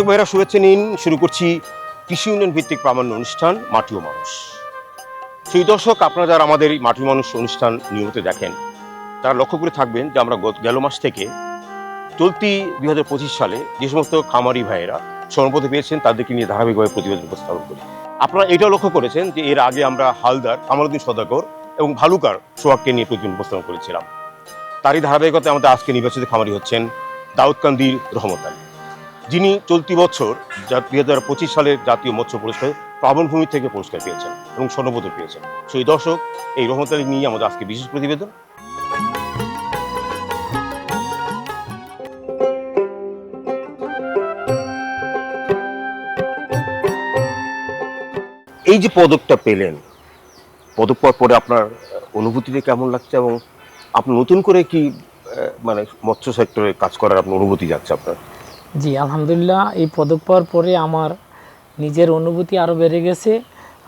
কৃষক ভাইরা শুভেচ্ছা নিন। শুরু করছি কৃষি উন্নয়ন ভিত্তিক প্রামাণ্য অনুষ্ঠান, মাটি ও মানুষ। সেই দর্শক, আপনারা যারা আমাদের এই মাটি মানুষ অনুষ্ঠান নিয়মিত দেখেন, তারা লক্ষ্য করে থাকবেন যে আমরা গেল মাস থেকে চলতি দুই হাজার পঁচিশ সালে যে সমস্ত খামারি ভাইয়েরা স্বর্ণপদে পেয়েছেন, তাদেরকে নিয়ে ধারাবাহিকভাবে প্রতিবেদন উপস্থাপন করি। আপনারা এটাও লক্ষ্য করেছেন যে এর আগে আমরা হালদার কামালুদ্দিন সদাগর এবং ভালুকার সোহাগকে নিয়ে প্রতিবেদন উপস্থাপন করেছিলাম। তারই ধারাবাহিকতায় আমাদের আজকে নির্বাচিত খামারি হচ্ছেন দাউদকান্দির রহমত আলী। যিনি চলতি বছর যা দুই হাজার পঁচিশ সালের জাতীয় মৎস্য পুরস্কার প্লাবনভূমি থেকে পুরস্কার পেয়েছেন এবং স্বর্ণপদক পেয়েছেন। সেই দর্শক, এই রহমত আলী নিয়ে আমাদের আজকে বিশেষ প্রতিবেদন। এই যে পদকটা পেলেন, পদক পাওয়ার পরে আপনার অনুভূতিটা কেমন লাগছে এবং আপনি নতুন করে কি মানে মৎস্য সেক্টরে কাজ করার আপনার অনুভূতি যাচ্ছে আপনার? জি আলহামদুলিল্লাহ এই পদক পাওয়ার পরে আমার নিজের অনুভূতি আরও বেড়ে গেছে।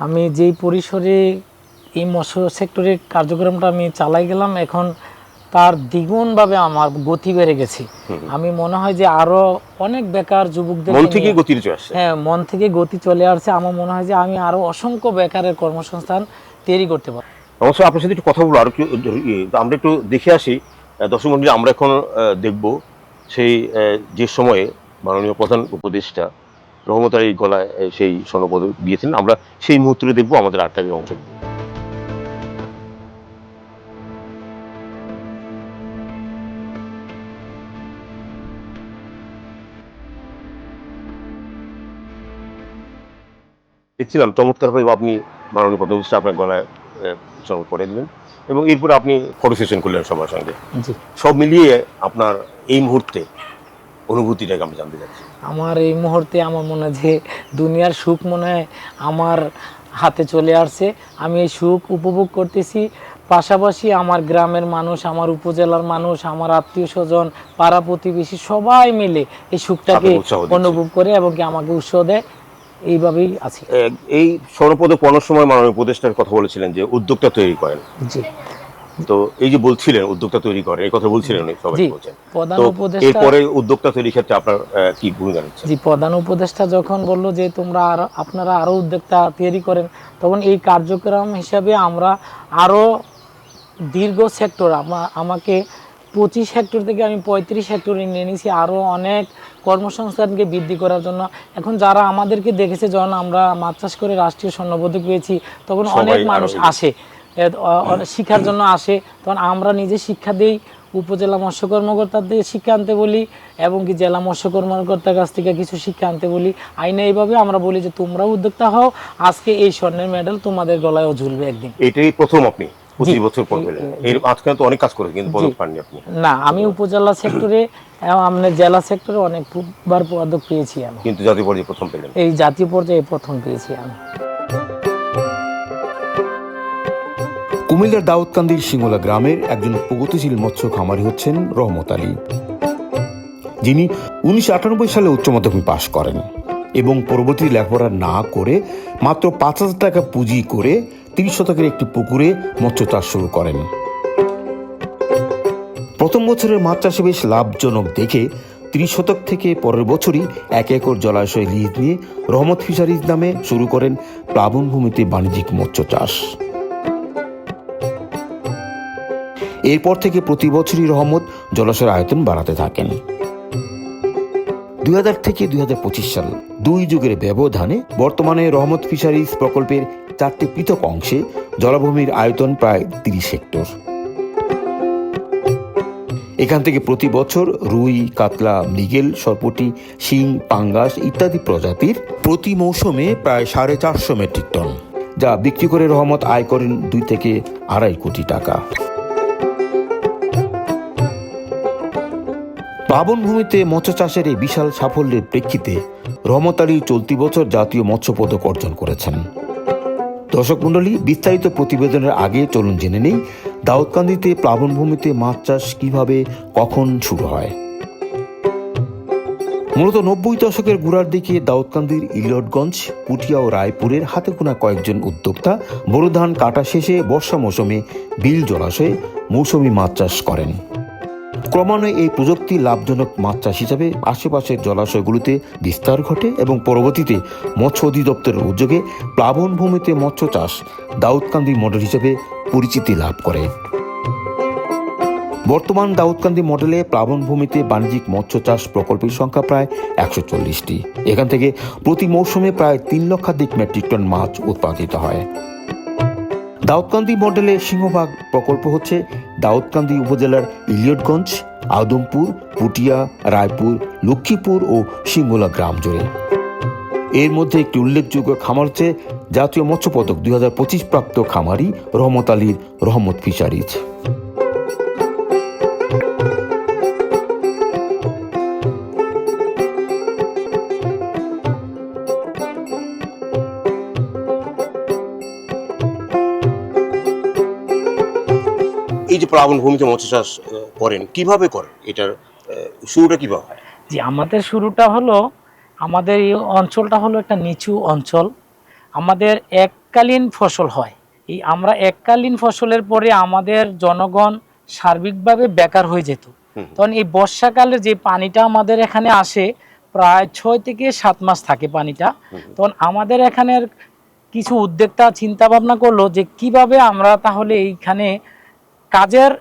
আমি যেই পরিসরে এই মৎস্য সেক্টরের কার্যক্রমটা আমি চালাই গেলাম এখন তার দ্বিগুণভাবে আমার গতি বেড়ে গেছে। আমি মনে হয় যে আরও অনেক বেকার যুবকদের মন থেকে গতি আসছে। হ্যাঁ মন থেকে গতি চলে আসছে। আমার মনে হয় যে আমি আরও অসংখ্য বেকারের কর্মসংস্থান তৈরি করতে পারব। অবশ্য আপনার সাথে একটু কথা বলব আর আমরা একটু দেখে আসি। দর্শক মন্ডলী আমরা এখন দেখব সেই যে সময়ে মাননীয় প্রধান উপদেষ্টা রহমত আলীর গলায় সেই স্বর্ণপদক দিয়েছিলেন আমরা সেই মুহূর্তে দেখব আমাদের আটটাকে অংশ দেখছিলাম চমৎকারভাবে আপনি মাননীয় প্রধান উপদেষ্টা আপনার গলায় স্বর্ণ করে দিলেন এবং এরপরে আপনি ফটো সেশন করলেন সবার সঙ্গে। সব মিলিয়ে আপনার এই মুহূর্তে অনুভূতিটাকে আমি জানতে চাচ্ছি। আমার এই মুহূর্তে আমার মনে হয় যে দুনিয়ার সুখ মনে হয় আমার হাতে চলে আসছে। আমি এই সুখ উপভোগ করতেছি। পাশাপাশি আমার গ্রামের মানুষ আমার উপজেলার মানুষ আমার আত্মীয় স্বজন পাড়া প্রতিবেশী সবাই মিলে এই সুখটাকে। অনুভব করে এবং কি আমাকে উৎসাহ দেয় এইভাবেই আছি। এই স্বর্ণপদক পাওয়ার সময় মাননীয় উপদেষ্টার কথা বলেছিলেন যে উদ্যোক্তা তৈরি করেন। জি। তো এই যে বলছিলেন উদ্যোক্তা তৈরি করে এই কথা বলছিলেন উনি সবাই বলছেন। তো এরপরে উদ্যোক্তা তৈরির ক্ষেত্রে আপনার কি ভূমিকা নিচ্ছে? জি প্রধান উপদেষ্টা যখন বলল যে তোমরা আরও আপনারা আরও উদ্যোক্তা তৈরি করেন তখন এই কার্যক্রম হিসাবে আমরা আরও দীর্ঘ সেক্টর আমাকে পঁচিশ হেক্টর থেকে আমি পঁয়ত্রিশ হেক্টরে নিয়ে নিয়েছি আরও অনেক কর্মসংস্থানকে বৃদ্ধি করার জন্য। এখন যারা আমাদেরকে দেখেছে যখন আমরা মাছ চাষ করে রাষ্ট্রীয় স্বর্ণপদক পেয়েছি তখন অনেক মানুষ আসে। শিক্ষার জন্য আসে। তখন আমরা নিজে শিক্ষা দিই উপজেলা মৎস্য কর্মকর্তার থেকে শিক্ষা আনতে বলি এবং কি জেলা মৎস্য কর্মকর্তার কাছ থেকে কিছু শিক্ষা আনতে বলি। আইনে এইভাবে আমরা বলি যে তোমরা উদ্যোক্তা হও আজকে এই স্বর্ণের মেডেল তোমাদের গলায়ও ঝুলবে একদিন। এটাই প্রথম আপনি পঁচিশ বছর পর এর আজকে তো অনেক কাজ করেছেন কিন্তু পদক পাননি আপনি। না আমি উপজেলা সেক্টরে আমরা জেলা সেক্টরে অনেকবার পদক পেয়েছি আমি। কিন্তু জাতীয় পর্যায়ে প্রথম পেলেন। এই জাতীয় পর্যায়ে প্রথম পেয়েছি আমি। কুমিল্লার দাউদকান্দির সিঙ্গলা গ্রামের একজন প্রগতিশীল মৎস্য খামারি হচ্ছেন রহমত আলী। যিনি উনিশশো আটানব্বই সালে উচ্চ মাধ্যমিক পাশ করেন এবং পরবর্তী লেখাপড়া না করে মাত্র পাঁচ হাজার টাকা পুঁজি করে তিরিশ শতকের একটি পুকুরে মৎস্য চাষ শুরু করেন। প্রথম বছরের মাছ চাষে বেশ লাভজনক দেখে তিরিশ শতক থেকে পরের বছরই এক একর জলাশয় লিজ নিয়ে রহমত ফিশারিজ নামে শুরু করেন প্লাবনভূমিতে বাণিজ্যিক মৎস্য চাষ। এরপর থেকে প্রতি বছরই রহমত জলাশয়ের আয়তন বাড়াতে থাকেন। দুই হাজার থেকে দুই হাজার পঁচিশ সাল দুই যুগের ব্যবধানে বর্তমানে রহমত ফিশারিজ প্রকল্পের চারটি পৃথক অংশে জলাভূমির আয়তন প্রায় তিরিশ হেক্টর। এখান থেকে প্রতি বছর রুই, কাতলা, মৃগেল, সরপুটি, শিং, পাঙ্গাস ইত্যাদি প্রজাতির প্রতি মৌসুমে প্রায় সাড়ে চারশো মেট্রিক টন, যা বিক্রি করে রহমত আয় করেন দুই থেকে আড়াই কোটি টাকা। প্লাবনভূমিতে মৎস্য চাষের এই বিশাল সাফল্যের প্রেক্ষিতে রহমত আলী চলতি বছর জাতীয় মৎস্য পদক অর্জন করেছেন। দর্শক মণ্ডলী, বিস্তারিত প্রতিবেদনের আগে চলুন জেনে নেই দাউদকান্দিতে প্লাবনভূমিতে মাছ চাষ কীভাবে, কখন শুরু হয়। মূলত নব্বই দশকের গোড়ার দিকে দাউদকান্দির ইলটগঞ্জ পুটিয়া ও রায়পুরের হাতে গোনা কয়েকজন উদ্যোক্তা বোরো ধান কাটা শেষে বর্ষা মৌসুমে বিল জলাশয়ে মৌসুমি মাছ চাষ করেন। ক্রমান্বয়ে এই প্রযুক্তি লাভজনক মাছ চাষ হিসাবে আশেপাশের জলাশয়গুলিতে বিস্তার ঘটে এবং পরবর্তীতে মৎস্য অধিদপ্তরের উদ্যোগে প্লাবন ভূমিতে মৎস্য চাষ দাউদকান্দি মডেল হিসেবে পরিচিতি লাভ করে। বর্তমান দাউদকান্দি মডেলে প্লাবনভূমিতে বাণিজ্যিক মৎস্য চাষ প্রকল্পের সংখ্যা প্রায় একশো চল্লিশটি। এখান থেকে প্রতি মৌসুমে প্রায় তিন লক্ষাধিক মেট্রিক টন মাছ উৎপাদিত হয়। দাউদকান্দি মডেলের সিংহভাগ প্রকল্প হচ্ছে দাউদকান্দি উপজেলার ইলিয়টগঞ্জ, আদমপুর, পুটিয়া, রায়পুর, লক্ষ্মীপুর ও সিঙ্গুলা গ্রাম জুড়ে। এর মধ্যে একটি উল্লেখযোগ্য খামার হচ্ছে জাতীয় মৎস্য পদক দুই হাজার পঁচিশ প্রাপ্ত খামারি রহমত আলীর রহমত ফিশারিজ। প্লাবন ভূমিতে মৎস্য চাষ করেন কীভাবে করেন? এটার শুরুটা কীভাবে হয়? জি আমাদের শুরুটা হলো আমাদের এই অঞ্চলটা হলো একটা নিচু অঞ্চল। আমাদের এককালীন ফসল হয়। এই আমরা এককালীন ফসলের পরে আমাদের জনগণ সার্বিকভাবে বেকার হয়ে যেত। তখন এই বর্ষাকালে যে পানিটা আমাদের এখানে আসে প্রায় ছয় থেকে সাত মাস থাকে পানিটা। তখন আমাদের এখানের কিছু উদ্যোক্তা চিন্তা ভাবনা করল যে কীভাবে আমরা তাহলে এইখানে কাজের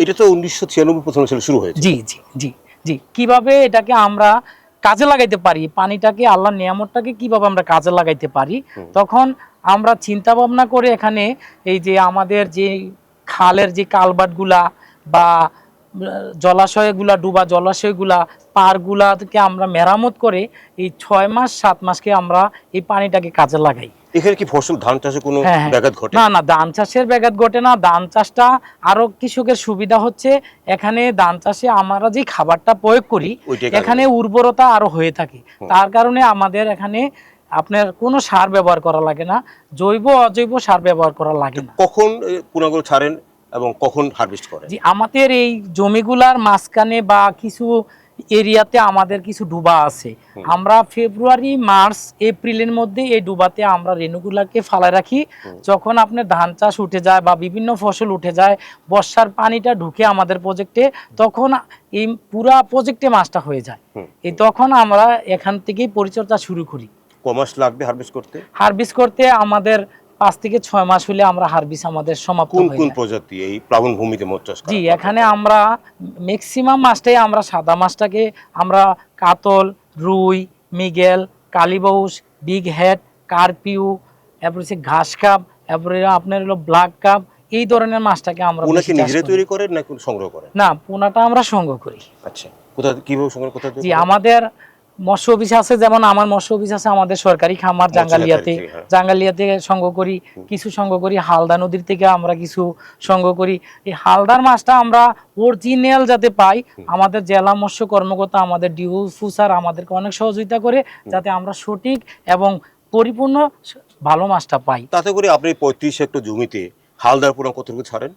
এটা তো উনিশশো ছিয়ানব্বই প্রথম সালে শুরু হয়েছে। জি জি জি জি। কীভাবে এটাকে আমরা কাজে লাগাইতে পারি? পানিটাকে আল্লাহর নিয়ামতটাকে কীভাবে আমরা কাজে লাগাইতে পারি? তখন আমরা চিন্তা ভাবনা করে এখানে এই যে আমাদের যে খালের যে কালবাটগুলা বা জলাশয়গুলা ডুবা জলাশয়গুলা পারগুলাকে আমরা মেরামত করে এই ছয় মাস সাত মাসকে আমরা এই পানিটাকে কাজে লাগাই। এখানে কি ফসল ধান চাষে কোনো হ্যাঁ, হ্যাঁ। ব্যাঘাত ঘটে? না না ধান চাষের ব্যাঘাত ঘটে না। ধান চাষটা আরও কৃষকের সুবিধা হচ্ছে। এখানে ধান চাষে আমরা যে খাবারটা প্রয়োগ করি এখানে উর্বরতা আরও হয়ে থাকে। তার কারণে আমাদের এখানে আপনার কোনো সার ব্যবহার করা লাগে না। জৈব অজৈব সার ব্যবহার করা লাগে না। কখন পুনাগুলো ছাড়েন এবং কখন হারভেস্ট করেন? যে আমাদের এই জমিগুলার মাঝখানে বা কিছু এরিয়াতে আমাদের কিছু ডুবা আছে। আমরা ফেব্রুয়ারি মার্চ এপ্রিলের মধ্যে এই ডুবাতে আমরা রেণুগুলাকে ফালায় রাখি। যখন আপনার ধান চাষ উঠে যায় বা বিভিন্ন ফসল উঠে যায় বর্ষার পানিটা ঢুকে আমাদের প্রজেক্টে তখন এই পুরা প্রজেক্টে মাছটা হয়ে যায়। এই তখন আমরা এখান থেকেই পরিচর্যা শুরু করি। কমাস লাগবে হারভেস্ট করতে? হারবিস করতে আমাদের পাঁচ থেকে ছয় মাস হলে আমরা হারবিস আমাদের সমাপ্ত কোন কোন প্রজাতি এই প্লাবন ভূমিতে মৎস্য চাষ জি এখানে আমরা ম্যাক্সিমাম মাছটাই আমরা সাদা মাছটাকে আমরা কাতল রুই মিগেল কালীবউস বিগ হেড কার্পিউ এরপর হচ্ছে ঘাস কাপ এরপরে আপনার হলো ব্ল্যাক কাপ এই ধরনের মাছটাকে আমরা করি। তৈরি করেন না সংগ্রহ করেন? না পোনাটা আমরা সংগ্রহ করি। আচ্ছা কোথা কীভাবে সংগ্রহ থেকে জি আমাদের মৎস্য অফিস আছে যেমন আমার মৎস্য অফিস আছে আমাদের সরকারি খামার জাঙ্গালিয়াতে। হ্যাঁ। জাঙ্গালিয়াতে সংগ্রহ করি কিছু সংগ্রহ করি হালদা নদীর থেকে আমরা কিছু সংগ্রহ করি। এই হালদার মাছটা আমরা অরিজিনাল যাতে পাই আমাদের জেলা মৎস্য কর্মকর্তা আমাদের ডিউ ফুসার আমাদেরকে অনেক সহযোগিতা করে যাতে আমরা সঠিক এবং পরিপূর্ণ ভালো মাছটা পাই। তাতে করে আপনি পঁয়ত্রিশ হেক্টর জমিতে হালদার পুরো কতটুকু ছাড়েন?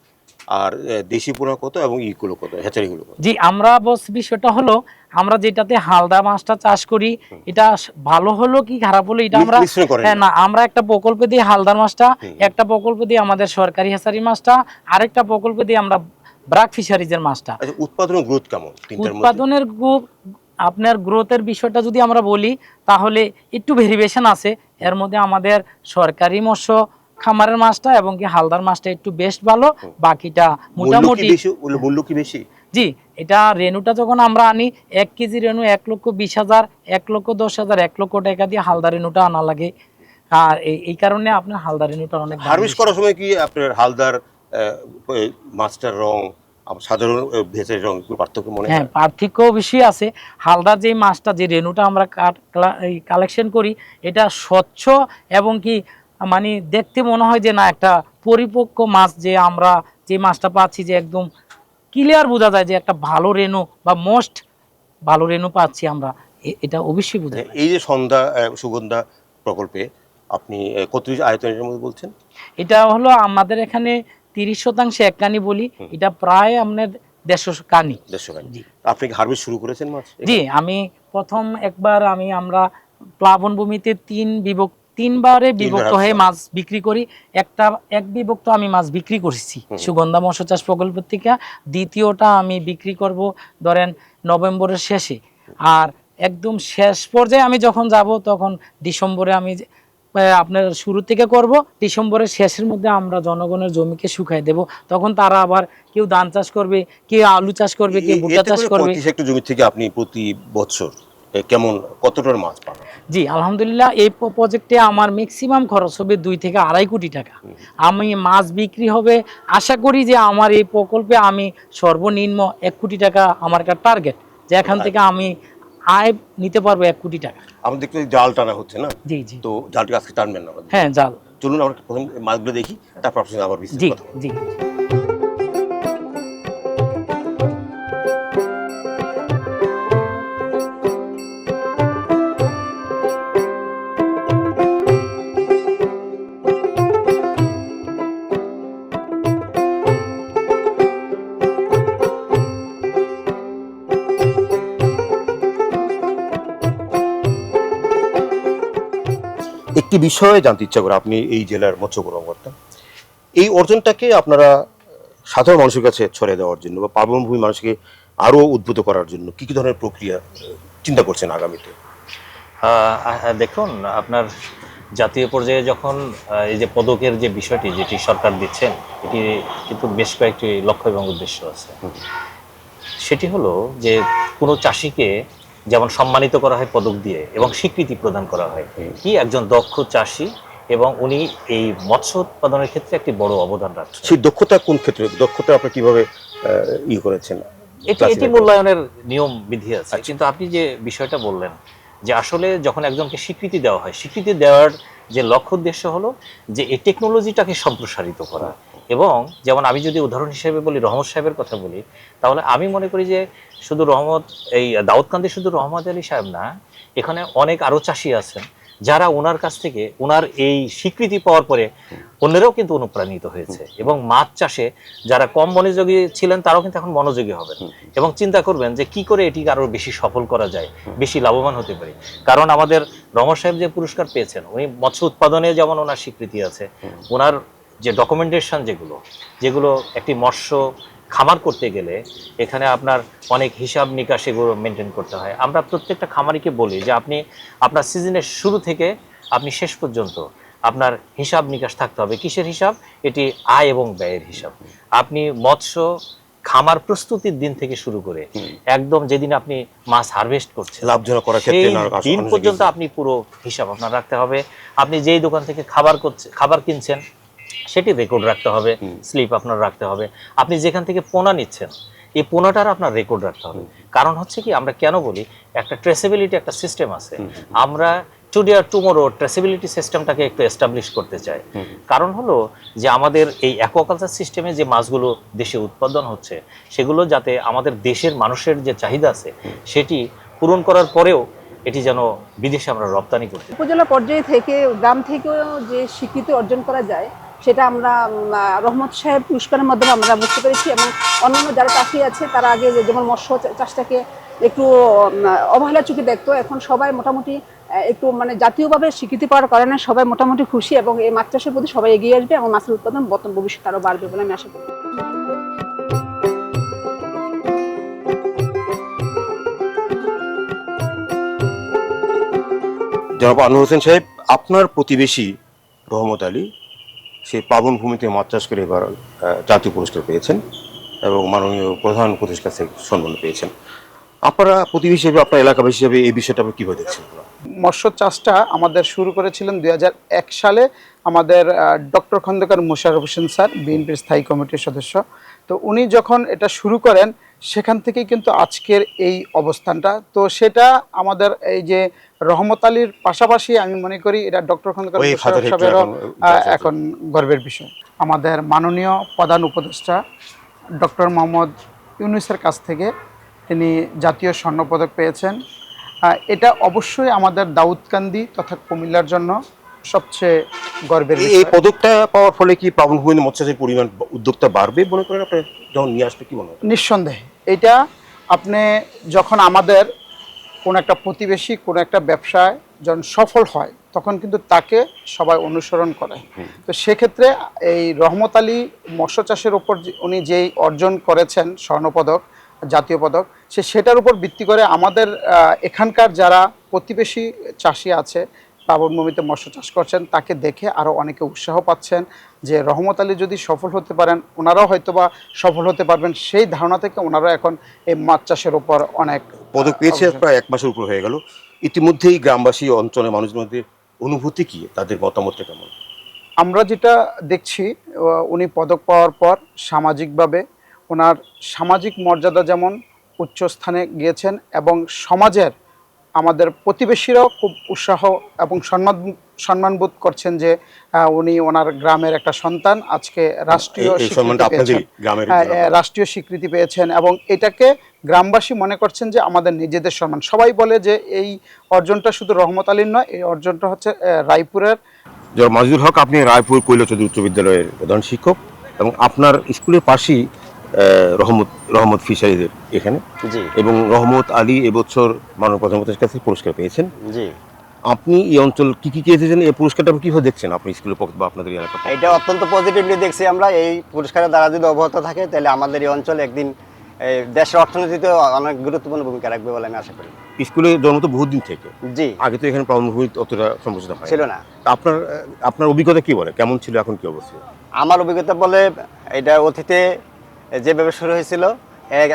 আর দেশি পোনা কত এবং ইগুলো কত হ্যাচারিগুলো কত? জি আমরা বস বিষয়টা হলো আমরা যেটাতে হালদা মাছটা চাষ করি এটা ভালো হলো কি খারাপ হলো এটা আমরা হ্যাঁ, না আমরা একটা প্রকল্পে দিয়ে হালদার মাছটা একটা প্রকল্প দিয়ে আমাদের সরকারি হেসারি মাছটা আরেকটা প্রকল্পে দিয়ে আমরা ব্রাক ফিশারিজের মাছটা। আচ্ছা উৎপাদনের গ্রোথ কেমন উৎপাদনের আপনার গ্রোথের বিষয়টা যদি আমরা বলি তাহলে একটু ভেরিয়েশন আছে এর মধ্যে আমাদের সরকারি মৎস্য খামারের মাছটা এবং কি হালদার মাছটা একটু বেশ ভালো বাকিটা মোটামুটি মূল্য কি বেশি? জি এটা রেনুটা যখন আমরা আনি এক কেজি রেনু এক লক্ষ বিশ হাজার এক লক্ষ দশ হাজার এক লক্ষ টাকা দিয়ে হালদা রেনুটা আনা লাগে। আর এই- কারণে আপনার হালদা রেনুটা অনেক হারভেস্ট করার সময় কি আপনার হালদার মাছটার রং সাধারণ ভেজের রং পার্থক্য মনে হ্যাঁ হয়? পার্থক্য বেশি আছে। হালদার যে মাছটা যে রেনুটা আমরা কালেকশন করি এটা স্বচ্ছ এবং কি মানে দেখতে মনে হয় যে না একটা পরিপক্ক মাছ যে আমরা যে মাছটা পাচ্ছি যে একদম ক্লিয়ার বোঝা যায় যে একটা ভালো রেনু বা মোস্ট ভালো রেনু পাচ্ছি আমরা। এটা অবশ্যই বোঝা এই যে সন্ধ্যা সুগন্ধা প্রকল্পে আপনি কত আয়তনের মধ্যে বলছেন? এটা হলো আমাদের এখানে তিরিশ শতাংশে এক কানি বলি এটা প্রায় আপনার দেড়শো কানি। দেড়শো কানি। জি। আপনি কি হারভেস্ট শুরু করেছেন মাছ? জি আমি প্রথম একবার আমি আমরা প্লাবন ভূমিতে তিন বিভক্ত তিনবারে বিভক্ত হয়ে। মাছ বিক্রি করি। একটা এক বিভক্ত আমি মাছ বিক্রি করেছি। সুগন্ধা মৎস্য চাষ প্রকল্প থেকে। দ্বিতীয়টা আমি বিক্রি করব ধরেন নভেম্বরের শেষে। আর একদম শেষ পর্যায়ে আমি যখন যাব তখন ডিসেম্বরে আমি আপনার শুরু থেকে করব। ডিসেম্বরের শেষের মধ্যে আমরা জনগণের জমিকে শুকাই দেব। তখন তারা আবার কেউ ধান চাষ করবে কেউ আলু চাষ করবে কেউ ভুট্টা চাষ করবে। জমি থেকে আপনি প্রতি বছর কেমন কত টন মাছ পান জি আলহামদুলিল্লাহ এই প্রজেক্টে আমার ম্যাক্সিমাম খরচ হবে দুই থেকে আড়াই কোটি টাকা। আমি মাছ বিক্রি হবে আশা করি যে আমার এই প্রকল্পে আমি সর্বনিম্ন এক কোটি টাকা আমার একটা টার্গেট যে এখান থেকে আমি আয় নিতে পারব এক কোটি টাকা। আমরা দেখতে জাল টানা হচ্ছে না? জি জি। তো জালটা আজকে টানবেন না হ্যাঁ জাল। চলুন আমরা প্রথম মাছগুলো দেখি তারপর আবার জি জি। বিষয়ে জানতে ইচ্ছা করে আপনি এই জেলার মৎস্য কর্মকর্তা এই অর্জনটাকে আপনারা সাধারণ মানুষের কাছে ছড়িয়ে দেওয়ার জন্য বা পার্বণভূমি মানুষকে আরও উদ্বুদ্ধ করার জন্য কি কি ধরনের প্রক্রিয়া চিন্তা করছেন আগামীতে? দেখুন আপনার জাতীয় পর্যায়ে যখন এই যে পদকের যে বিষয়টি যেটি সরকার দিচ্ছেন এটি কিন্তু বেশ কয়েকটি লক্ষ্য এবং উদ্দেশ্য আছে। সেটি হলো যে কোনো চাষিকে যেমন সম্মানিত করা হয় পদক দিয়ে এবং স্বীকৃতি প্রদান করা হয়। কি একজন দক্ষ চাষি এবং উনি এই মৎস্য উৎপাদনের ক্ষেত্রে একটি বড় অবদান রাখছেন? সেই দক্ষতা কোন ক্ষেত্রে? দক্ষতা আপনি কীভাবে ই করেছেন? এটি এটি মূল্যায়নের নিয়ম বিধি আছে। কিন্তু আপনি যে বিষয়টা বললেন যে আসলে যখন একজনকে স্বীকৃতি দেওয়া হয় স্বীকৃতি দেওয়ার যে লক্ষ্য উদ্দেশ্য হলো যে এই টেকনোলজিটাকে সম্প্রসারিত করা। এবং যেমন আমি যদি উদাহরণ হিসেবে বলি রহমত সাহেবের কথা বলি তাহলে আমি মনে করি যে শুধু রহমত এই দাউদকান্দি শুধু রহমত আলী সাহেব না এখানে অনেক আরও চাষি আছেন যারা ওনার কাছ থেকে ওনার এই স্বীকৃতি পাওয়ার পরে অন্যরাও কিন্তু অনুপ্রাণিত হয়েছে এবং মাছ চাষে যারা কম মনোযোগী ছিলেন তারাও কিন্তু এখন মনোযোগী হবেন এবং চিন্তা করবেন যে কি করে এটিকে আরও বেশি সফল করা যায় বেশি লাভবান হতে পারে। কারণ আমাদের রমর সাহেব যে পুরস্কার পেয়েছেন উনি মৎস্য উৎপাদনে যেমন ওনার স্বীকৃতি আছে ওনার যে ডকুমেন্টেশন যেগুলো যেগুলো একটি মৎস্য খামার করতে গেলে এখানে আপনার অনেক হিসাব নিকাশ এগুলো মেনটেন করতে হয়। আমরা প্রত্যেকটা খামারিকে বলি যে আপনি আপনার সিজনের শুরু থেকে আপনি শেষ পর্যন্ত আপনার হিসাব নিকাশ থাকতে হবে। কিসের হিসাব? এটি আয় এবং ব্যয়ের হিসাব। আপনি মৎস্য খামার প্রস্তুতির দিন থেকে শুরু করে একদম যেদিন আপনি মাছ হারভেস্ট করছেন লাভজনক করার ক্ষেত্রে দিন পর্যন্ত আপনি পুরো হিসাব আপনার রাখতে হবে। আপনি যেই দোকান থেকে খাবার করছে খাবার কিনছেন সেটি রেকর্ড রাখতে হবে স্লিপ আপনার রাখতে হবে। আপনি যেখান থেকে পোনা নিচ্ছেন এই পোনাটার আপনার রেকর্ড রাখতে হবে। কারণ হচ্ছে কি আমরা কেন বলি একটা ট্রেসেবিলিটি একটা সিস্টেম আছে। আমরা টুডে আর টুমোরো ট্রেসেবিলিটি সিস্টেমটাকে একটু এস্টাবলিশ করতে চাই। কারণ হলো যে আমাদের এই অ্যাকোয়াকালচার সিস্টেমে যে মাছগুলো দেশে উৎপাদন হচ্ছে সেগুলো যাতে আমাদের দেশের মানুষের যে চাহিদা আছে সেটি পূরণ করার পরেও এটি যেন বিদেশে আমরা রপ্তানি করতে উপজেলা পর্যায়ে থেকে গ্রাম থেকেও যে স্বীকৃতি অর্জন করা যায় সেটা আমরা রহমত সাহেব পুরস্কারের মাধ্যমে আমরা বুঝতে পেরেছি এবং অন্যান্য যারা চাষি আছে, তারা আগে যেমন মৎস্য চাষটাকে একটু অবহেলা চোখে দেখতো, এখন সবাই মোটামুটি একটু মানে জাতীয়ভাবে স্বীকৃতি পাওয়ার কারণে সবাই মোটামুটি খুশি এবং এই মাছ চাষের প্রতি সবাই এগিয়ে আসবে এবং মাছের উৎপাদন বর্তমান ভবিষ্যতে আরও বাড়বে বলে আমি আশা করি। জনাব আনোয়ার হোসেন সাহেব, আপনার প্রতিবেশী রহমত আলী সে পাবন ভূমিতে মাছ চাষ করে এবার জাতীয় পুরস্কার পেয়েছেন এবং মাননীয় প্রধান উপদেশ কাছে সম্মান পেয়েছেন। আপনারা প্রতিবেশী হিসেবে, আপনার এলাকাবাসী হিসেবে এই বিষয়টা আপনি কীভাবে দেখছেন? মৎস্য চাষটা আমাদের শুরু করেছিলেন দুই হাজার এক সালে আমাদের ডক্টর খন্দকার মোশারফ হোসেন স্যার, বিএনপির স্থায়ী কমিটির সদস্য। তো উনি যখন এটা শুরু করেন, সেখান থেকেই কিন্তু আজকের এই অবস্থানটা। তো সেটা আমাদের এই যে রহমত আলীর পাশাপাশি আমি মনে করি এটা ডক্টর খন্দকার সাহেবেরও এখন, গর্বের বিষয়। আমাদের মাননীয় প্রধান উপদেষ্টা ডক্টর মোহাম্মদ ইউনুসের কাছ থেকে তিনি জাতীয় স্বর্ণপদক পেয়েছেন। এটা অবশ্যই আমাদের দাউদকান্দি তথা কুমিল্লার জন্য সবচেয়ে গর্বের এই- পদকটা পাওয়ার ফলে কি পাবন ভূমিতে মৎস্য পরিমাণ উদ্যোক্তা বাড়বে মনে করেন? আপনি যখন নিয়ে আসবে কি মনে হয়? নিঃসন্দেহে। এটা আপনি যখন আমাদের কোন একটা প্রতিবেশী কোন একটা ব্যবসায় যখন সফল হয় তখন কিন্তু তাকে সবাই অনুসরণ করে। তো সেক্ষেত্রে এই রহমত আলী মৎস্য চাষের ওপর উনি যেই অর্জন করেছেন স্বর্ণপদক জাতীয় পদক সে সেটার উপর ভিত্তি করে আমাদের এখানকার যারা প্রতিবেশী চাষি আছে প্লাবনভূমিতে মৎস্য চাষ করছেন তাকে দেখে আরও অনেকে উৎসাহ পাচ্ছেন যে রহমত আলী যদি সফল হতে পারেন ওনারাও হয়তো বা সফল হতে পারবেন। সেই ধারণা থেকে ওনারা এখন এই মাছ চাষের উপর অনেক পদক পেয়েছে প্রায় এক মাসের উপর হয়ে গেল। ইতিমধ্যেই গ্রামবাসী অঞ্চলের মানুষের মধ্যে অনুভূতি কি? তাদের মতামতটা কেমন? আমরা যেটা দেখছি উনি পদক পাওয়ার পর সামাজিকভাবে ওনার সামাজিক মর্যাদা যেমন উচ্চস্থানে গিয়েছেন এবং সমাজের আমাদের প্রতিবেশীরাও খুব উৎসাহ এবং সম্মান সম্মানবোধ করছেন যে উনি ওনার গ্রামের একটা সন্তান আজকে রাষ্ট্রীয়। হ্যাঁ, রাষ্ট্রীয় স্বীকৃতি পেয়েছেন এবং এটাকে গ্রামবাসী মনে করছেন যে আমাদের নিজেদের সম্মান সবাই বলে যে এই অর্জনটা শুধু রহমত আলীর নয় এই অর্জনটা হচ্ছে রায়পুরের মাজুর হক আপনি রায়পুর কৈলাসচন্দ্র উচ্চ বিদ্যালয়ের প্রধান শিক্ষক এবং আপনার স্কুলের পাশেই রহমত রহমত ফিশারিদের এখানে। জি। এবং রহমত আলী এবছর মাননীয় প্রধানমন্ত্রীর কাছে পুরস্কার পেয়েছেন। আপনি এই অঞ্চল কি কি চেয়েছেন এই পুরস্কারটা আপনি কীভাবে দেখছেন? আপনি স্কুলের পক্ষ বা আপনাদের এলাকা এটা অত্যন্ত পজিটিভলি দেখছি আমরা। এই পুরস্কারের দ্বারা যদি অব্যাহত থাকে তাহলে আমাদের এই অঞ্চল একদিন দেশের অর্থনীতিতে অনেক গুরুত্বপূর্ণ ভূমিকা রাখবে বলে আমি আশা করি। স্কুলে জন্ম তো বহুদিন থেকে। জি। আগে তো এখানে প্রারম্ভভূমি অতটা সম্প্রসারিত হয় ছিল না। আপনার আপনার অভিজ্ঞতা কি বলে? কেমন ছিল? এখন কি অবস্থা? আমার অভিজ্ঞতা বলে এটা অতীতে যেভাবে শুরু হয়েছিল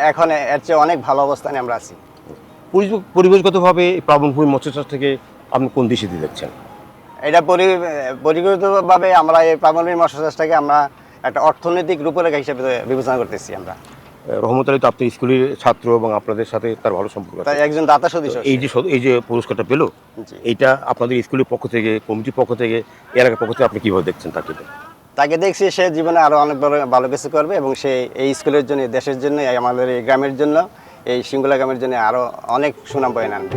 এখন এর চেয়ে অনেক ভালো অবস্থানে আমরা আছি। পরিবেশ- পরিবেশগতভাবে এই প্লাবনভূমি মৎস্য চাষ থেকে আপনি কোন দৃষ্টিতে দেখছেন এটা পরি পরিকল্পিতভাবে আমরা এই প্রাথমিক মৎস্য চাষটাকে আমরা একটা অর্থনৈতিক রূপরেখা হিসেবে বিবেচনা করতেছি আমরা। রহমত আলী তো আপনি স্কুলের ছাত্র এবং আপনাদের সাথে তার ভালো সম্পর্ক তাই একজন দাতা সদস্য এই যে এই যে পুরস্কারটা পেল জি। এইটা আপনাদের স্কুলের পক্ষ থেকে কমিটির পক্ষ থেকে এলাকার পক্ষ থেকে আপনি কীভাবে দেখছেন তাকে? তাকে দেখছি সে জীবনে আরও অনেক বড় ভালো কিছু করবে এবং সে এই স্কুলের জন্য দেশের জন্য আমাদের এই গ্রামের জন্য এই সিঙ্গুলা গ্রামের জন্য আরও অনেক সুনাম বয়ে আনবে।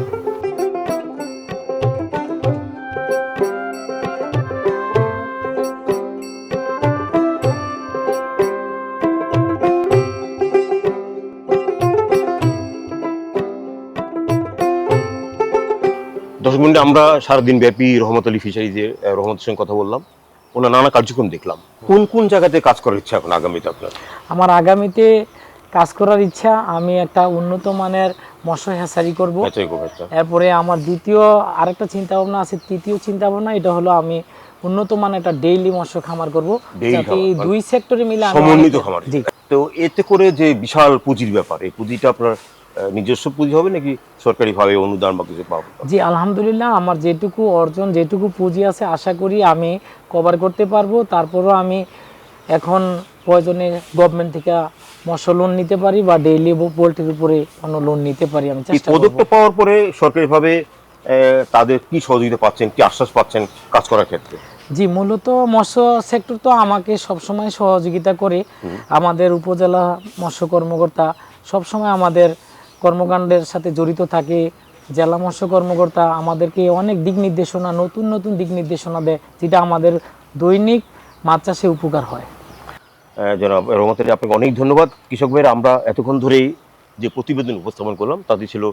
দর্শক আমরা সারাদিন ব্যাপী রহমত আলী ফিশারিজে আহ, রহমতের সঙ্গে কথা বললাম। ওনার নানা কার্যক্রম দেখলাম। কোন কোন জায়গাতে কাজ করার ইচ্ছা এখন আগামীতে আপনার? আমার আগামীতে কাজ করার ইচ্ছা আমি একটা উন্নত মানের মৎস্য হ্যাচারি করব। একটা এরপরে আমার দ্বিতীয় আরেকটা চিন্তা ভাবনা আছে তৃতীয় চিন্তা ভাবনা এটা হলো আমি উন্নত মানের একটা ডেইলি মৎস্য খামার করব। Daily যাতে এই দুই সেক্টরে মিলে সমন্বিত খামার। তো এতে করে যে বিশাল পুঁজির ব্যাপার এই পুঁজিটা আপনার নিজস্ব পুঁজি হবে নাকি সরকারিভাবে অনুদান বা কিছু পাবো জি আলহামদুলিল্লাহ আমার যেটুকু অর্জন যেটুকু পুঁজি আছে আশা করি আমি কভার করতে পারব। তারপরও আমি এখন প্রয়োজনে গভর্নমেন্ট থেকে মৎস্য লোন নিতে পারি বা ডেইলি পোলট্রির উপরে কোনো লোন নিতে পারি আমি চেষ্টা করব। পাওয়ার পরে সরকারিভাবে তাদের কি সহযোগিতা পাচ্ছেন কি আশ্বাস পাচ্ছেন কাজ করার ক্ষেত্রে? জি মূলত মৎস্য সেক্টর তো আমাকে সবসময় সহযোগিতা করে। আমাদের উপজেলা মৎস্য কর্মকর্তা সবসময় আমাদের কর্মকাণ্ডের সাথে জড়িত থাকে। জেলা মৎস্য কর্মকর্তা আমাদেরকে অনেক দিক নির্দেশনা, নতুন নতুন দিক নির্দেশনা দেয়, যেটা আমাদের দৈনিক মাছ চাষে উপকার হয়। জনাব রহমত আলী আপনাকে অনেক ধন্যবাদ। কৃষক ভাইয়েরা, আমরা এতক্ষণ ধরেই যে প্রতিবেদন উপস্থাপন করলাম, তাতে ছিল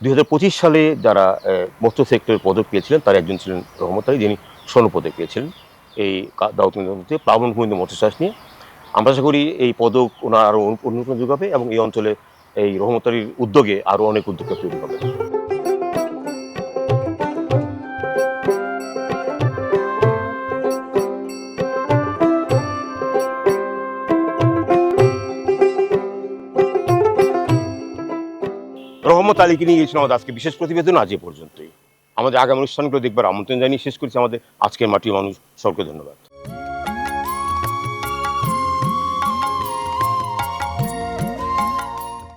দুই হাজার পঁচিশ সালে যারা মৎস্য সেক্টরের পদক পেয়েছিলেন, তার একজন ছিলেন রহমত আলী যিনি স্বর্ণপদক পেয়েছিলেন। এই দাউদমধ্যে প্লাবন ভূমিতে মৎস্য চাষ নিয়ে। আমরা আশা করি এই পদক ওনার আরও অনুপ্রেরণা যোগাবে এবং এই অঞ্চলে এই রহমত আলীর উদ্যোগে আরও অনেক উদ্যোক্তা তৈরি হবে। রহমত আলীকে নিয়ে গেছিলাম আমাদের আজকে বিশেষ প্রতিবেদন আজ এ পর্যন্তই। আমাদের আগামী অনুষ্ঠানগুলো দেখবার আমন্ত্রণ জানিয়ে শেষ করছি। আমাদের আজকের মাটির মানুষ সরকার ধন্যবাদ।